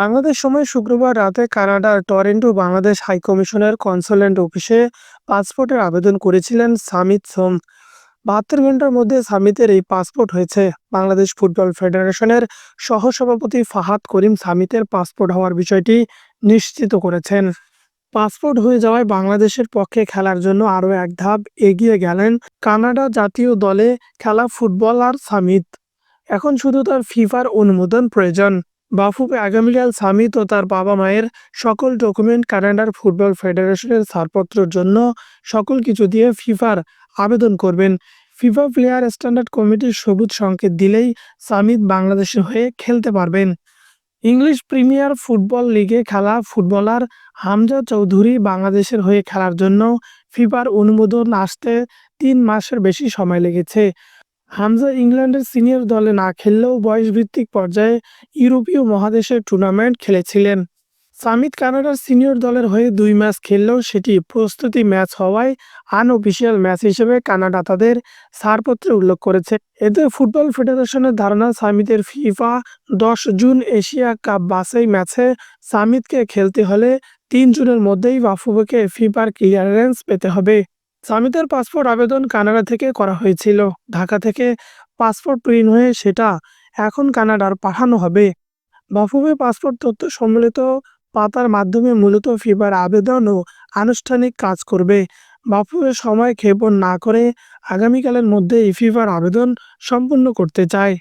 বাংলাদেশ সময় শুক্রবার রাতে কানাডার টরেন্টো বাংলাদেশ হাইকমিশনের কনসুলেট অফিসে পাসপোর্টের আবেদন করেছিলেন সামিত সোম। বাহাত্তর ঘণ্টার মধ্যে সামিতের এই পাসপোর্ট হয়েছে। বাংলাদেশ ফুটবল ফেডারেশনের সহসভাপতি ফাহাদ করিম সামিতের পাসপোর্ট হওয়ার বিষয়টি নিশ্চিত করেছেন। পাসপোর্ট হয়ে যাওয়ায় বাংলাদেশের পক্ষে খেলার জন্য আরও এক ধাপ এগিয়ে গেলেন কানাডা জাতীয় দলে খেলা ফুটবলার সামিত। এখন শুধু তার ফিফার অনুমোদন প্রয়োজন। বাফুফে আগামীকাল সামিত ও তার বাবা মায়ের সকল ডকুমেন্ট কানাডার ফুটবল ফেডারেশনের ছাড়পত্রের জন্য সকল কিছু দিয়ে ফিফার আবেদন করবেন। ফিফা প্লেয়ার স্ট্যান্ডার্ড কমিটির সবুজ সংকেত দিলেই সামিত বাংলাদেশের হয়ে খেলতে পারবেন। ইংলিশ প্রিমিয়ার ফুটবল লিগে খেলা ফুটবলার হামজা চৌধুরী বাংলাদেশের হয়ে খেলার জন্য ফিফার অনুমোদন আসতে তিন মাসের বেশি সময় লেগেছে। হামজা ইংল্যান্ডের সিনিয়র দলে না খেললেও বয়সভিত্তিক পর্যায়ে ইউরোপীয় মহাদেশের টুর্নামেন্ট খেলেছিলেন। সামিত কানাডার সিনিয়র দলের হয়ে দুই ম্যাচ খেললেও সেটি প্রস্তুতি ম্যাচ হওয়ায় আনঅফিসিয়াল ম্যাচ হিসেবে কানাডা তাদের ছাড়পত্রে উল্লেখ করেছে। এতে ফুটবল ফেডারেশনের ধারণা, সামিতের ফিফা দশ জুন এশিয়া কাপ বাছাই ম্যাচে সামিতকে খেলতে হলে তিন জুনের মধ্যেই বাফুবেকে ফিফার ক্লিয়ারেন্স পেতে হবে। সামিতের পাসপোর্ট আবেদন কানাডা থেকে করা হয়েছিল। ঢাকা থেকে পাসপোর্ট প্রিন্ট হয়ে সেটা এখন কানাডার পাঠানো হবে। বাফুবে পাসপোর্ট তথ্য সম্মিলিত পাতার মাধ্যমে মূলত ফিফার আবেদন ও আনুষ্ঠানিক কাজ করবে। বাফুবে সময় ক্ষেপণ না করে আগামীকালের মধ্যে এই ফিফার আবেদন সম্পূর্ণ করতে চায়।